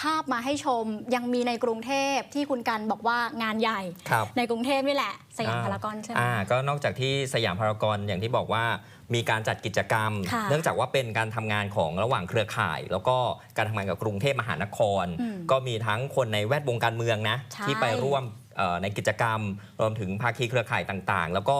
ภาพมาให้ชมยังมีในกรุงเทพที่คุณกันบอกว่างานใหญ่ ครับ ในกรุงเทพนี่แหละ สยามพารากอนใช่ไหม อ่าก็นอกจากที่สยามพารากอนอย่างที่บอกว่ามีการจัดกิจกรรม ค่ะเนื่องจากว่าเป็นการทำงานของระหว่างเครือข่าย แล้วก็การทำงานกับกรุงเทพมหานคร อืมก็มีทั้งคนในแวดวงการเมืองนะใช่ที่ไปร่วมเอ่อในกิจกรรม รวมถึงภาคีเครือข่ายต่างๆ แล้วก็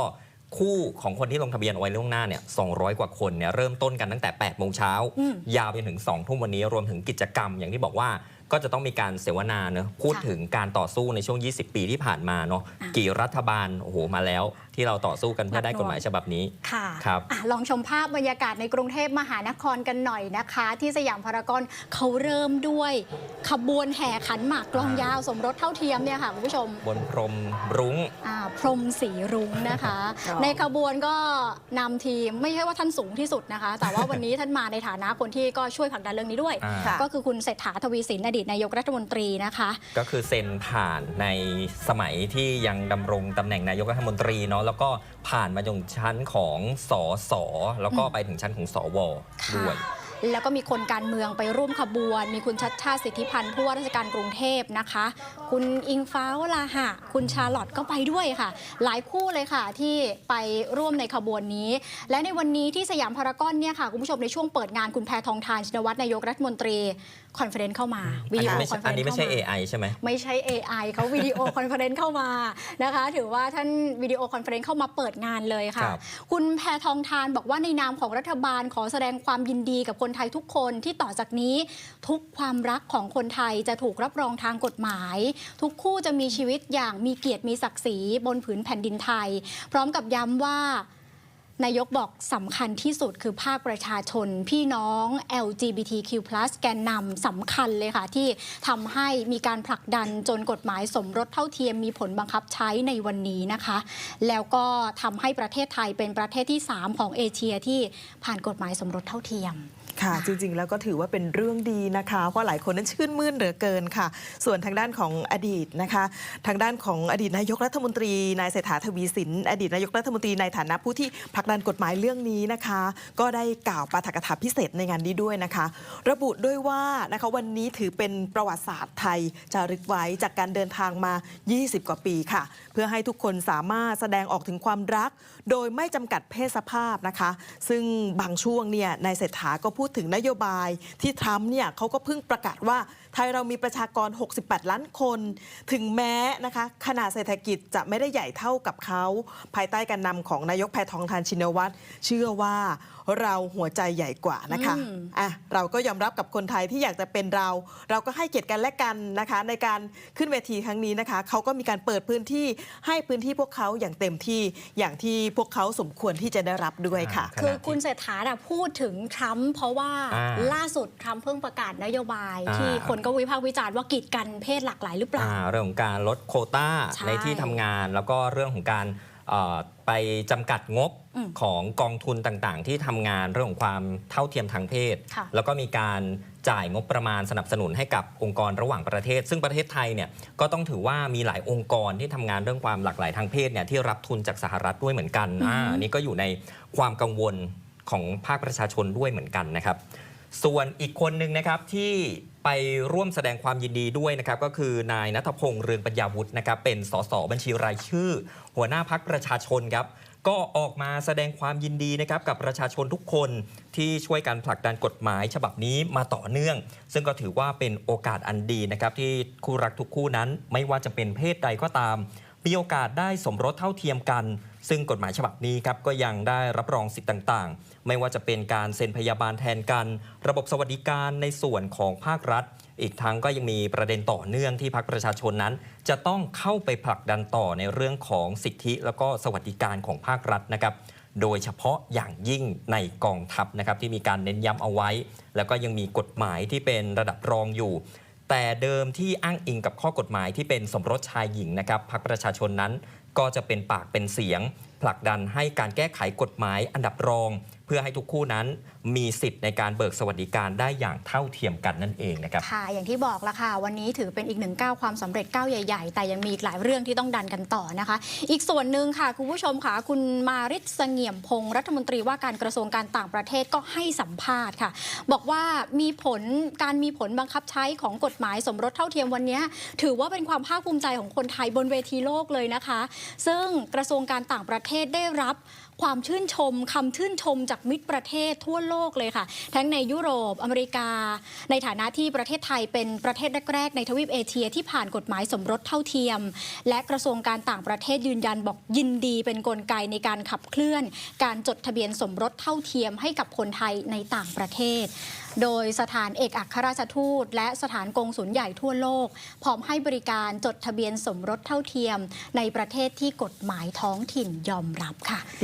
คู่ของคนที่ลงทะเบียนเอาไว้ล่วงหน้าเนี่ย200 กว่าคนเนี่ยเริ่มต้นกันตั้งแต่8โมงเช้าอืมยาวไปถึง2ทุ่มวันนี้รวมถึงกิจกรรมอย่างที่บอกว่า ก็จะต้องมีการเสวนาเนอะพูดค่ะถึงการต่อสู้ในช่วง 20 ปีที่ผ่านมาเนาะอะกี่รัฐบาลโอ้โหมาแล้ว ที่เราต่อสู้กันเพื่อได้กฎหมายฉบับนี้ค่ะครับอะลองชมภาพบรรยากาศในกรุงเทพมหานครกันหน่อยนะคะ ที่สยามพารากอนเขาเริ่มด้วยขบวนแห่ขันหมากกลองยาวสมรสเท่าเทียมเนี่ยค่ะคุณผู้ชม บนพรมรุ้งอ่าพรมสีรุ้งนะคะครับในขบวนก็นำทีมไม่ใช่ว่าท่านสูงที่สุดนะคะ แต่ว่าวันนี้ท่านมาในฐานะคนที่ก็ช่วยผลักดันเรื่องนี้ด้วยอ่าค่ะก็คือคุณเศรษฐาทวีสินอดีตนายกรัฐมนตรีนะคะ ก็คือเซ็นผ่านในสมัยที่ยังดำรงตำแหน่งนายกรัฐมนตรีเนาะแล้วก็ผ่านมาจนชั้นของสอสอแล้วก็อืมไปถึงชั้นของสวด้วยค่ะแล้วก็มีคนการเมืองไปร่วมขบวน มีคุณชัดชาติสิทธิพันธ์ผู้ว่าราชการกรุงเทพนะคะ คุณอิงฟ้าวลาหะ คุณชาลอตก็ไปด้วยค่ะ หลายคู่เลยค่ะที่ไปร่วมในขบวนนี้ และในวันนี้ที่สยามพารากอนเนี่ยค่ะคุณผู้ชมในช่วงเปิดงานคุณแพทองทานชินวัตรนายกรัฐมนตรี คอนเฟอเรนซ์เข้ามาวิอันดีนี้โอไม่คอใช่นเฟออัเรนนนี้ซ์ไม่เข้าใช่มา AI ใช่ไหมไม่ใช่ AI เขาวิดีโอคอนเฟอเรนซ์เข้ามานะคะ ถือว่าท่านวิดีโอคอนเฟอเรนซ์เข้ามาเปิดงานเลยค่ะครับคุณแพทองทานบอกว่าในนามของรัฐบาลขอแสดงความยินดีกับคนไทยทุกคนที่ต่อจากนี้ทุกความรักของคนไทยจะถูกรับรองทางกฎหมาย ทุกคู่จะมีชีวิตอย่างมีเกียรติมีศักดิ์ศรีบนผืนแผ่นดินไทย พร้อมกับย้ำว่า นายกบอกสำคัญที่สุดคือภาคประชาชน พี่น้อง LGBTQ+ แกนนำสำคัญเลยค่ะ ที่ทำให้มีการผลักดันจนกฎหมายสมรสเท่าเทียมมีผลบังคับใช้ในวันนี้นะคะ แล้วก็ทำให้ประเทศไทยเป็นประเทศที่ 3 ของเอเชียที่ผ่านกฎหมายสมรสเท่าเทียม ค่ะ จริงๆ แล้วก็ถือว่าเป็นเรื่องดีนะคะ เพราะหลายคนนั้นชื่นมื่นเหลือเกินค่ะ ส่วนทางด้านของอดีตนะคะ ทางด้านของอดีตนายกรัฐมนตรีนายเศรษฐาทวีสิน อดีตนายกรัฐมนตรีในฐานะผู้ที่ผลักดันกฎหมายเรื่องนี้นะคะ ก็ได้กล่าวปาฐกถาพิเศษในงานนี้ด้วยนะคะ ระบุด้วยว่านะคะวันนี้ถือเป็นประวัติศาสตร์ไทยจารึกไว้จากการเดินทางมา 20 กว่าปีค่ะ เพื่อให้ทุกคนสามารถแสดงออกถึงความรัก โดยไม่จำกัดเพศสภาพนะคะ ซึ่งบางช่วงเนี่ยนายเศรษฐาก็พูดถึงนโยบายที่ทรัมป์เนี่ยเขาก็เพิ่งประกาศว่าไทยเรามีประชากร 68 ล้านคน ถึงแม้นะคะขนาดเศรษฐกิจจะไม่ได้ใหญ่เท่ากับเขาภายใต้การนำของนายกแพทองทานชินวัตรเชื่อว่าเราหัวใจใหญ่กว่านะคะอืมอะเราก็ยอมรับกับคนไทยที่อยากจะเป็นเรา เราก็ให้เกียรติกันและกันนะคะ ในการขึ้นเวทีครั้งนี้นะคะเขาก็มีการเปิดพื้นที่ให้พื้นที่พวกเขาอย่างเต็มที่อย่างที่พวกเขาสมควรที่จะได้รับด้วยค่ะขณะที่คือคุณเศรษฐาน่ะพูดถึงทรัมป์เพราะว่าอ่าล่าสุดทรัมป์เพิ่งประกาศนโยบายอ่าที่คนก็วิพากษ์วิจารณ์ว่ากีดกันเพศหลากหลายหรือเปล่าอ่าเรื่องของการลดโควต้าใช่ในที่ทำงาน แล้วก็เรื่องของการเอ่อไปจำกัดงบอืมของกองทุนต่างๆ ที่ทำงานเรื่องของความเท่าเทียมทางเพศค่ะแล้วก็มีการจ่ายงบประมาณสนับสนุนให้กับองค์กรระหว่างประเทศ ซึ่งประเทศไทยเนี่ยก็ต้องถือว่ามีหลายองค์กรที่ทำงานเรื่องความหลากหลายทางเพศเนี่ยที่รับทุนจากสหรัฐด้วยเหมือนกันอ่าอันนี้ก็อยู่ในความกังวล ของภาคประชาชนด้วยเหมือนกันนะครับ ส่วนอีกคนหนึ่งนะครับที่ไปร่วมแสดงความยินดีด้วยนะครับก็คือนายนัทพงษ์เรืองปัญญาวุฒินะครับเป็นสสบัญชีรายชื่อ หัวหน้าพักประชาชนครับก็ออกมาแสดงความยินดีนะครับกับประชาชนทุกคนที่ช่วยกันผลักดันกฎหมายฉบับนี้มาต่อเนื่อง ซึ่งก็ถือว่าเป็นโอกาสอันดีนะครับที่คู่รักทุกคู่นั้นไม่ว่าจะเป็นเพศใดก็ตามมีโอกาสได้สมรสเท่าเทียมกัน ซึ่งกฎหมายฉบับนี้ครับก็ยังได้รับรองสิทธิ์ต่างๆ ไม่ว่าจะเป็นการเซ็นพยาบาลแทนกัน ระบบสวัสดิการในส่วนของภาครัฐ อีกทั้งก็ยังมีประเด็นต่อเนื่องที่พรรคประชาชนนั้น จะต้องเข้าไปผลักดันต่อในเรื่องของสิทธิ แล้วก็สวัสดิการของภาครัฐนะครับโดยเฉพาะอย่างยิ่งในกองทัพนะครับที่มีการเน้นย้ำเอาไว้ แล้วก็ยังมีกฎหมายที่เป็นระดับรองอยู่ แต่เดิมที่อ้างอิงกับข้อกฎหมายที่เป็นสมรสชายหญิงนะครับพรรคประชาชนนั้น ก็จะเป็นปากเป็นเสียง ผลักดันให้การแก้ไขกฎหมายอันดับรอง เพื่อให้ทุกคู่นั้นมีสิทธิ์ในการเบิกสวัสดิการได้อย่างเท่าเทียมกันนั่นเองนะครับค่ะ อย่างที่บอกละค่ะ วันนี้ถือเป็นอีกหนึ่งก้าวความสำเร็จก้าวใหญ่ ๆ แต่ยังมีอีกหลายเรื่องที่ต้องดันกันต่อนะคะ อีกส่วนหนึ่งค่ะ คุณผู้ชมค่ะ คุณมาริศเสงี่ยมพงศ์รัฐมนตรีว่าการกระทรวงการต่างประเทศก็ให้สัมภาษณ์ค่ะ บอกว่ามีผลการมีผลบังคับใช้ของกฎหมายสมรสเท่าเทียมวันนี้ ถือว่าเป็นความภาคภูมิใจของคนไทยบนเวทีโลกเลยนะคะซึ่งกระทรวงการต่างประเทศได้รับความชื่นชมคำชื่นชมจากมิตรประเทศทั่วโลกเลยค่ะ ทั้งในยุโรป อเมริกา ในฐานะที่ประเทศไทยเป็นประเทศแรก ๆ ในทวีปเอเชียที่ผ่านกฎหมายสมรสเท่าเทียม และกระทรวงการต่างประเทศยืนยันบอกยินดี เป็นนกลไกในการขับเคลื่อน การจดทะเบียนสมรสเท่าเทียมให้กับคนไทยในต่างประเทศโดยสถานเอกอัครราชทูต และสถานกงสุลใหญ่ทั่วโลก พร้อมให้บริการจดทะเบียนสมรสเท่าเทียม ในประเทศที่กฎหมายท้องถิ่นยอมรับค่ะ